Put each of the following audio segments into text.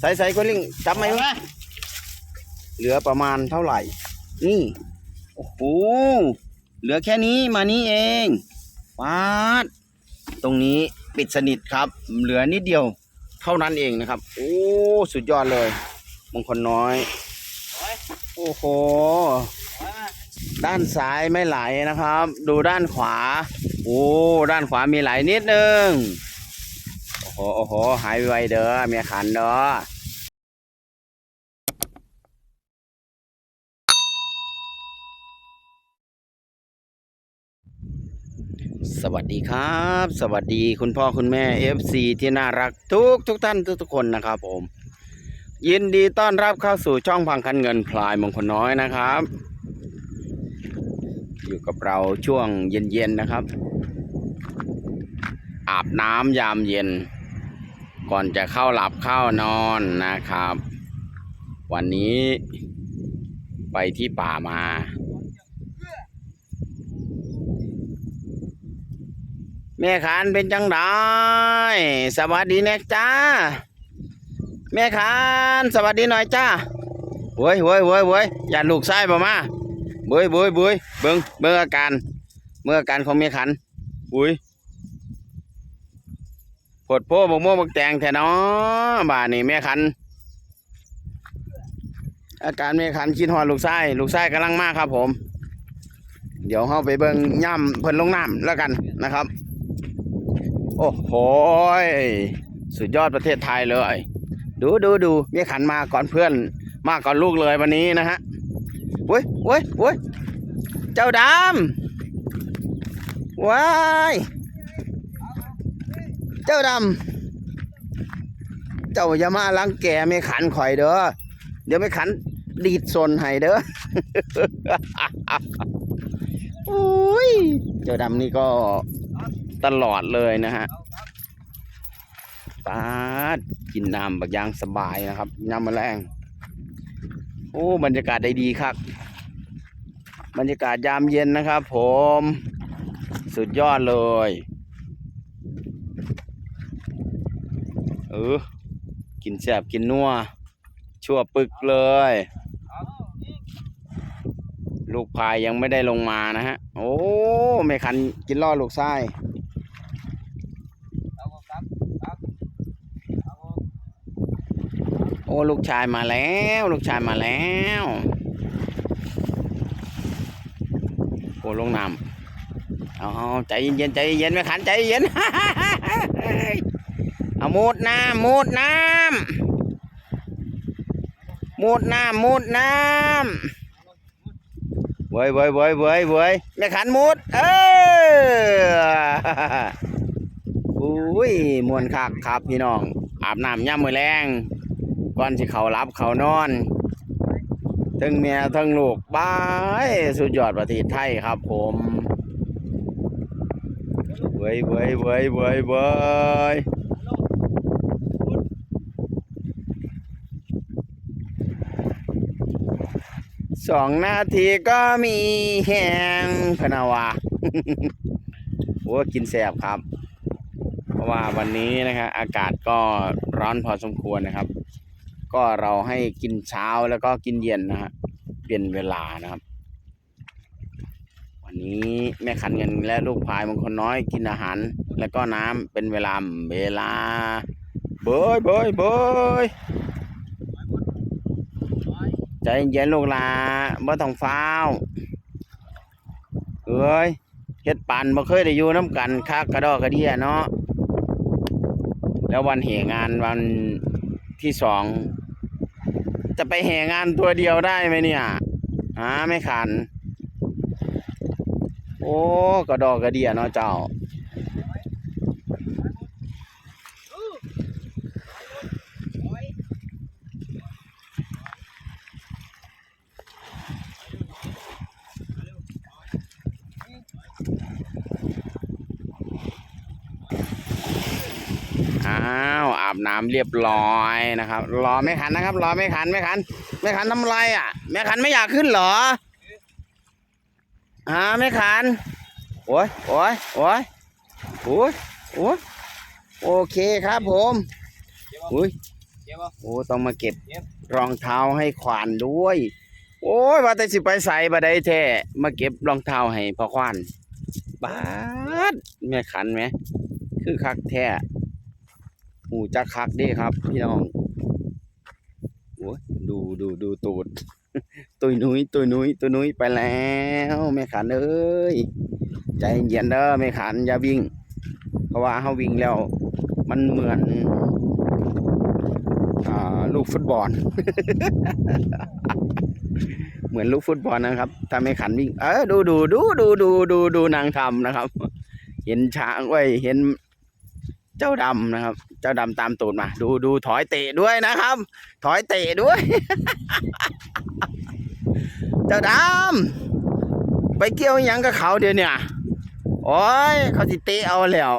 ใส่ใส่ก็ลิงจับไหมวะเหลือประมาณเท่าไหร่ นี่โอ้โหเหลือแค่นี้มานี้เองปาดตรงนี้ปิดสนิทครับ เหลือนิดเดียวเท่านั้นเองนะครับ โอ้สุดยอดเลยมงคลน้อย โอ้โห ด้านซ้ายไม่ไหลนะครับ ดูด้านขวา โอ้ด้านขวามีไหลนิดนึง โอ้โหโอ้โห หายไวเด้อเมียขันเด้อสวัสดีครับ สวัสดีคุณพ่อคุณแม่ FC ที่น่ารักทุกทุกท่านทุกทุกคนนะครับผม ยินดีต้อนรับเข้าสู่ช่องพังคันเงินพลายมงคลน้อยนะครับ อยู่กับเราช่วงเย็นๆนะครับ อาบน้ำยามเย็น ก่อนจะเข้าหลับเข้านอนนะครับ วันนี้ไปที่ป่ามา แม่ขานเป็นจังไดสวัสดีแนะจ้า แม่ขานสวัสดีหน่อยจ้าเว้ยเว้ยเว้ยเว้ยอย่าลูกไส้บ่มาเว้ยเว้ยเว้ยเบิ่งเบิ่งอาการเมื่ออาการของแม่ขันบุ้ย ปวดโพบกม่บกแตงแท้นาะบ้านนี่แม่ขัน อาการแม่ขันคิดฮอดลูกไส้ลูกไส้กำลังมากครับผม เดี๋ยวเข้าไปเบิ่งย่ำเพิ่นลงน้ำแล้วกันนะครับ โอ้โหสุดยอดประเทศไทยเลย ดูดูดูมีขันมาก่อนเพื่อน มาก่อนลูกเลยวันนี้นะฮะเว้ยเว้ยเว้ยเจ้าดำว้าย เจ้าดำเจ้าอย่ามาลังแกไม่ขันข่อยเด้อเดี๋ยวไม่ขันดีดโซนให้เด้อโอ้ยเจ้าดำนี่ก็ตลอดเลยนะฮะปาดกินน้ำบักยางสบายนะครับยามมะแรงโอ้บรรยากาศได้ดีครับ บรรยากาศยามเย็นนะครับผม สุดยอดเลย ออกินแซบกินนัวชั่วปึกเลย ลูกพายยังไม่ได้ลงมานะฮะ โอ้ไม่คันกินล่อลูกไส้โอ้ลูกชายมาแล้ว ลูกชายมาแล้วโอ้ลงน้ำเอาเอาใจเย็นๆใจเย็นไม่ขันใจเย็น เอามุดน้ำมุดน้ำมุดน้ำมุดน้ำเว้ยเว้ยเว้ยเว้ยเว้ยไม่ขันมุด เอออุ้ยมวนคักครับพี่น้อง อาบน้ำย่ำมือแรงก่อนที่เขารับเขานอนทั้งเมียทั้งลูกบายสุดยอดประเทศไทยครับผมเว้ยเว้ยเว้ยเว้ยเว้ย สองนาทีก็มีแหงพนาวาโอ้กินแสบครับ เพราะว่าวันนี้นะครับอากาศก็ร้อนพอสมควรนะครับ ก็เราให้กินเช้าแล้วก็กินเย็นนะฮะเปลี่ยนเวลานะครับ วันนี้แม่ขันเงินและลูกพายบางคนน้อยกินอาหาร แล้วก็น้ำเป็นเวลาเวลาเบยเบยเบย ใจเย็นลูกหลาบ่ต้องฟ้าวเอ้ยเฮ็ดปันบ่เคยได้อยู่น้ำกันคักกระดอกกระเดียเนาะแล้ววันเหงานวันที่สองจะไปแห่งานตัวเดียวได้ไหมเนี่ยหาไม่ขัน โอ้กระดอกกระเดียเนาะเจ้า อ้าวอาบน้ำเรียบร้อยนะครับ รอไม่ขันนะครับ รอไม่ขันไม่ขันไม่ขันทำไรอะไม่ขันไม่อยากขึ้นเหรอฮะไม่ขันโอ้ยโอ้ยโอ้ยโอ้ยโอ้ยโอเคครับผมอุ้ยโอ้ต้องมาเก็บรองเท้าให้ขวานด้วย โอ้ยว่าแต่สิไปใส่บ่ได้แท้มาเก็บรองเท้าให้พ่อควาน บาดแม่ขันไหม คือคักแท้หูจักคักด้ครับ พี่น้องโอ้ยดูดูดูตูดตุยนุ้ยตุยนุ้ยตุยนุ้ยไปแล้วแม่ขันเอ้ยใจเย็นเด้อแม่ขันอย่าวิ่ง เพราะว่าเฮาวิ่งแล้ว มันเหมือนอ่าลูกฟุตบอล มือนลูกฟุตบอลนะครับถ้าไม่ขันวิ่งเออดูดูดูดูดูดูดูนางทำนะครับ เห็นช้างไว้ยเห็นเจ้าดำนะครับ เจ้าดำตามตูดมา ดูดูถอยเตะด้วยนะครับ ถอยเตะด้วย เจ้าดำไปเกี่ยวยังกับเขาเดี๋ยวเนี่ยโอ้ยเขาสิเตะเอาแล้ว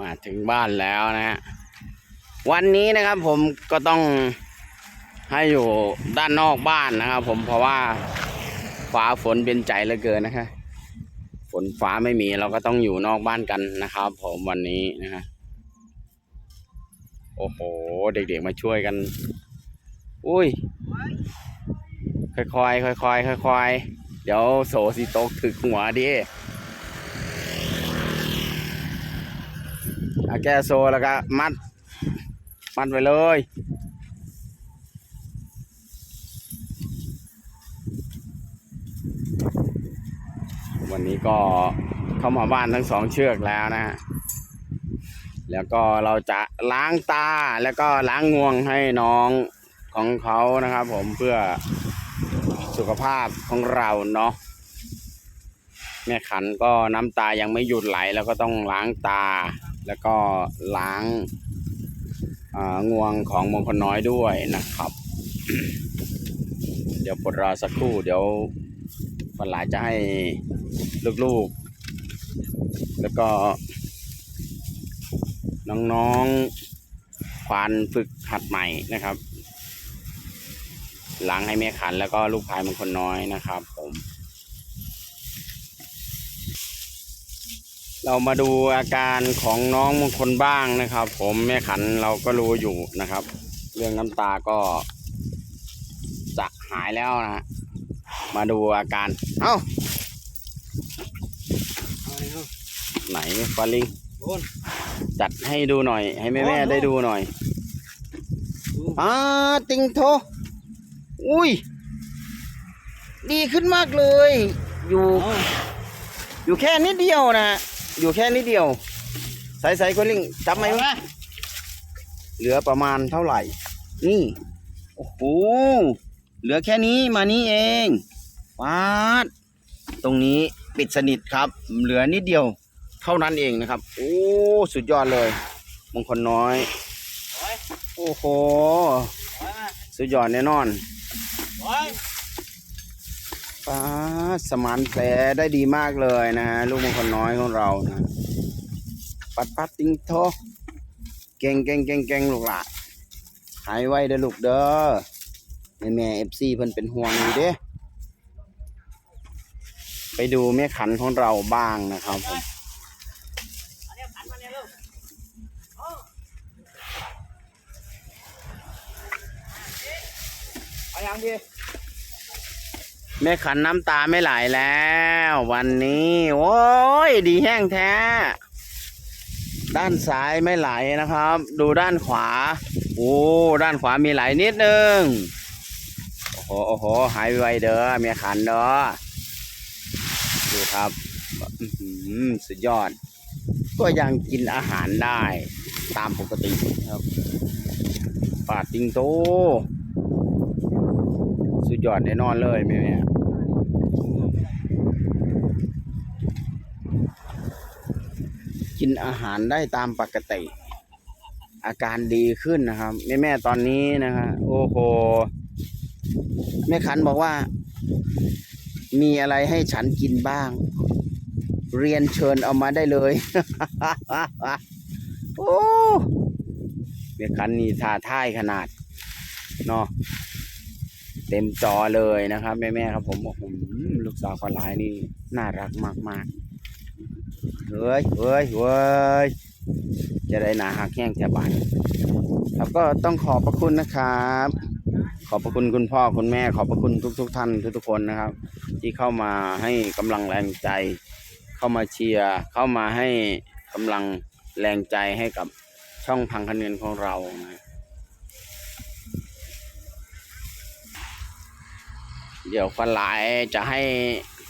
มาถึงบ้านแล้วนะฮะ วันนี้นะครับผมก็ต้องให้อยู่ด้านนอกบ้านนะครับ ผมเพราะว่าฟ้าฝนเป็นใจเหลือเกินนะคะฝนฟ้าไม่มีเราก็ต้องอยู่นอกบ้านกันนะครับ ผมวันนี้นะฮะโอ้โห เด็กๆมาช่วยกัน อุ้ย ค่อยๆค่อยๆค่อยๆเดี๋ยวโสสิตกถึกหัวดิอาแก้โซแล้วก็มัด มัดไว้เลย วันนี้ก็เข้ามาบ้านทั้งสองเชือกแล้วนะฮะแล้วก็เราจะล้างตาแล้วก็ล้างงวงให้น้องของเขานะครับ ผมเพื่อสุขภาพของเราเนาะแม่ขันก็น้ำตายังไม่หยุดไหล แล้วก็ต้องล้างตา แล้วก็ล้าง งวงของมงคลน้อยด้วยนะครับ เดี๋ยวปลดรอสักครู่เดี๋ยววันหลายจะให้ลูกๆ แล้วก็ น้องๆควานฝึกหัดใหม่นะครับล้างให้แม่ขันแล้วก็ลูกพายมงคลน้อยนะครับผม เรามาดูอาการของน้องมงคลบ้างนะครับ ผมแม่ขันเราก็รู้อยู่นะครับ เรื่องน้ำตาก็จะหายแล้วนะฮะมาดูอาการ เอ้าเอาเลยเนาะไหนฟาลิงโอนจัดให้ดูหน่อย ให้แม่แม่โอ้โหได้ดูหน่อยดูอ่าติงโท อุ้ย ดีขึ้นมากเลย อยู่เอาอยู่แค่นิดเดียวนะ อยู่แค่นิดเดียว ใส่ใส่กลิงจับไหมเอาวะละเหลือประมาณเท่าไหร่ นี่ โอ้โห เหลือแค่นี้มานี้เองฟาด ตรงนี้ปิดสนิทครับ เหลือนิดเดียวเท่านั้นเองนะครับ โอ้ สุดยอดเลย มงคลน้อย โอ้ยโอ้โหโอ้ยมาสุดยอดแน่นอนโอ้ย ป้าสมานแผลได้ดีมากเลยนะฮะลูกมงคลน้อยของเรานะ ปัดปัดติงโทเก่งเก่งเก่งเก่งลูกหละหายไวเด้อลูกเด้อแม่แม่เอฟซีเพิ่นเป็นห่วงอยู่เด้ไปดูแม่ขันของเราบ้างนะครับผมอาเนี่ยขันมาเนี่ยเร็วเอาเอายังดี แม่ขันน้ำตาไม่ไหลแล้ว วันนี้ โอ้ย ดีแห้งแท้ ด้านซ้ายไม่ไหลนะครับ ดูด้านขวา โอ้ด้านขวามีไหลนิดนึง โอ้โหโอ้โหหายไวเด้อแม่ขันเด้อดูครับสุดยอด ก็ยังกินอาหารได้ตามปกติครับปาดติงโตสุดยอดแน่นอนเลยแม่เนี่ย กินอาหารได้ตามปกติ อาการดีขึ้นนะครับ แม่แม่ตอนนี้นะฮะโอ้โหแม่ขันบอกว่า มีอะไรให้ฉันกินบ้าง เรียนเชิญเอามาได้เลยโอ้แม่ขันนี่ท่าท่ายขนาดเนาะเต็มจอเลยนะครับ แม่ๆครับผมโอ้โหลูกสาวคนหลายนี่น่ารักมากๆ เฮ้ยเฮ้ยเฮ้ยจะได้หนาหักแห้งแถบบ้านครับก็ต้องขอบพระคุณนะครับ ขอบพระคุณคุณพ่อคุณแม่ ขอบพระคุณทุกทุกๆท่านทุกทุกๆคนนะครับ ที่เข้ามาให้กำลังแรงใจ เข้ามาเชียร์เข้ามาให้กำลังแรงใจให้กับช่องพังคันเงินของเรานะเดี๋ยวฟันหลายจะให้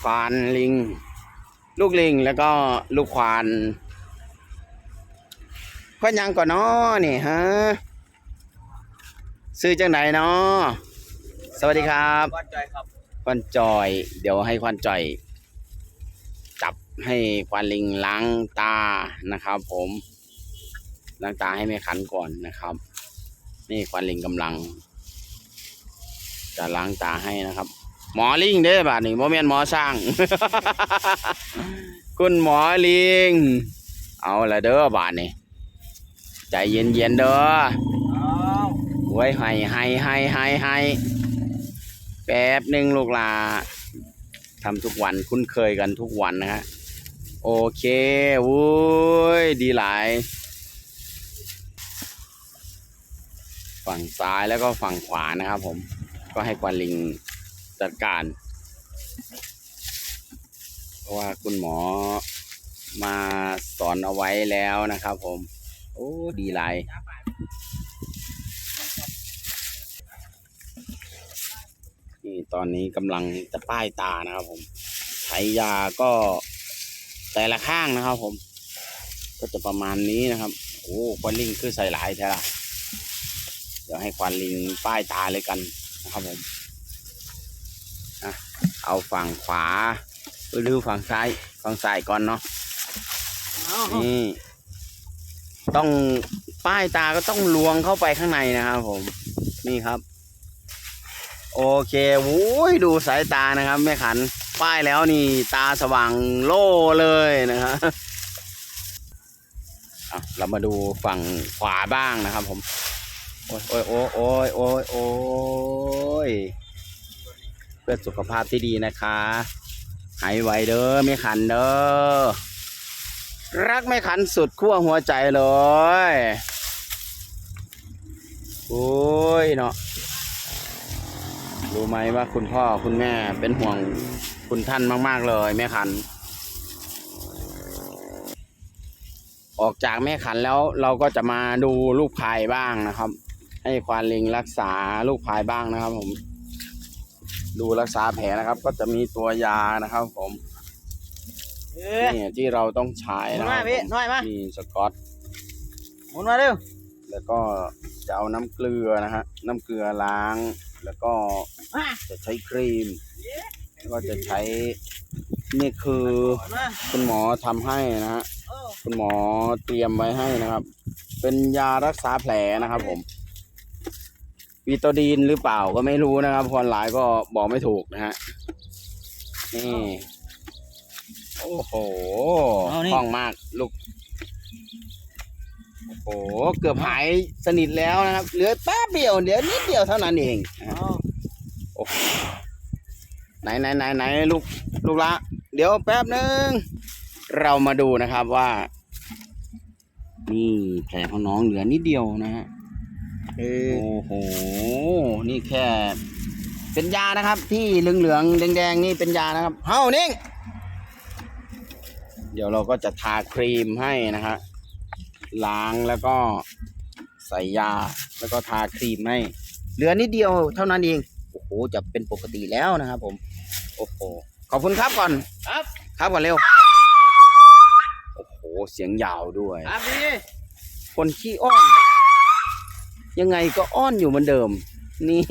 ควานลิง ลูกลิงแล้วก็ลูกควานควานยังก่อนเนาะนี่ฮะซื้อจังไหนเนาะสวัสดีครับวัดใจครับควันจอย เดี๋ยวให้ควันจอย จับให้ควันลิงล้างตานะครับ ผมล้างตาให้ไม่ขันก่อนนะครับ นี่ควันลิงกำลัง จะล้างตาให้นะครับ หมอลิงเด้อบาดนี้โมเมนหมอสร้าง คุณหมอลิง เอาละเด้อบาดนี้ใจเย็นๆเด้อเอาไว้ให้ให้ให้ให้ให้แป๊บหนึ่งลูกหลาทำทุกวันคุ้นเคยกันทุกวันนะฮะโอเควุ้ยดีหลาย ฝั่งซ้ายแล้วก็ฝั่งขวานะครับผม ก็ให้ควันลิง จัดการ เพราะว่าคุณหมอมาสอนเอาไว้แล้วนะครับผม โอ้ดีหลายนี่ตอนนี้กำลังจะป้ายตานะครับผมใช้ยาก็แต่ละข้างนะครับผม ก็จะประมาณนี้นะครับ โอ้ควันลิงคือใส่หลายแท้ละเดี๋ยวให้ควันลิงป้ายตาเลยกันนะครับผม เอาฝั่งขวาหรือฝั่งซ้าย ฝั่งซ้ายก่อนเนาะเอานี่ต้องป้ายตาก็ต้องลวงเข้าไปข้างในนะครับผม นี่ครับ โอเคโอ้ยดูสายตานะครับแม่ขัน ป้ายแล้วนี่ ตาสว่างโล่เลยนะครับอะเรามาดูฝั่งขวาบ้างนะครับผม โอ้ยโอ้ยโอ้ยโอ้ยโอ้ยโอ้ยเพื่อสุขภาพที่ดีนะคะ หายไวเด้อแม่ขันเด้อ รักไม่ขันสุดขั้วหัวใจเลย โอ้ยเนาะ รู้ไหมว่าคุณพ่อคุณแม่เป็นห่วงคุณท่านมาก ๆ เลยแม่ขัน ออกจากแม่ขันแล้วเราก็จะมาดูลูกพายบ้างนะครับ ให้ควานลิงรักษาลูกพายบ้างนะครับผม ดูรักษาแผลนะครับ ก็จะมีตัวยานะครับ ผมเอ้ยนี่ที่เราต้องใช้หมุนนะคมารับพี่หน่อยมามีสกอต หมุนมาเร็วแล้วก็จะเอาน้ำเกลือนะฮะน้ำเกลือล้าง แล้วก็มาจะใช้ครีม แล้วก็จะใช้นี่คือมาคุณหมอทำให้นะฮะ เออคุณหมอเตรียมไว้ให้นะครับ เป็นยารักษาแผลนะครับผม วีโตดีนหรือเปล่าก็ไม่รู้นะครับคนหลายก็บอกไม่ถูกนะฮะนี่โอ้โหคล่องมากลูกโอ้โหเกือบหายสนิทแล้วนะครับเหลือแป๊บเดียวเดี๋ยวนิดเดียวเท่านั้นเองนะฮะเอาโอ้โหไหนไหนไหนไหนลูกลูกละ เดี๋ยวแป๊บหนึ่งเรามาดูนะครับว่า นี่แผลของน้องเหลือนิดเดียวนะฮะ เอโอ้โห นี่แค่ เป็นยานะครับ ที่เหลืองๆแดงๆนี่เป็นยานะครับ เฮ้านิ่ง เดี๋ยวเราก็จะทาครีมให้นะฮะล้างแล้วก็ใส่ยาแล้วก็ทาครีมให้เหลือนิดเดียวเท่านั้นเอง โอ้โห จะเป็นปกติแล้วนะครับผม โอ้โห ขอบคุณครับก่อน ครับ ครับก่อนเร็ว โอ้โห เสียงยาวด้วย ครับพี่คนขี้อ้อน ยังไงก็อ้อนอยู่เหมือนเดิม นี่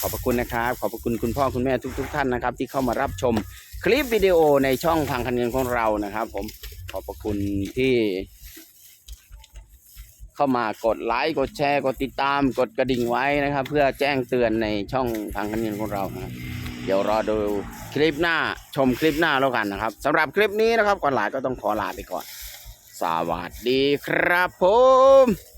ขอบพระคุณนะครับ ขอบพระคุณคุณพ่อคุณแม่ทุกๆท่านนะครับ ที่เข้ามารับชมคลิปวิดีโอในช่องพังคันเงินของเรานะครับ ผมขอบพระคุณที่ เข้ามากดไลค์กดแชร์กดติดตามกดกระดิ่งไว้นะครับ เพื่อแจ้งเตือนในช่องพังคันเงินของเรานะครับเดี๋ยวรอดูคลิปหน้าชมคลิปหน้าแล้วกันนะครับสำหรับคลิปนี้นะครับก่อนหลาก็ต้องขอลาไปก่อน สวัสดีครับผม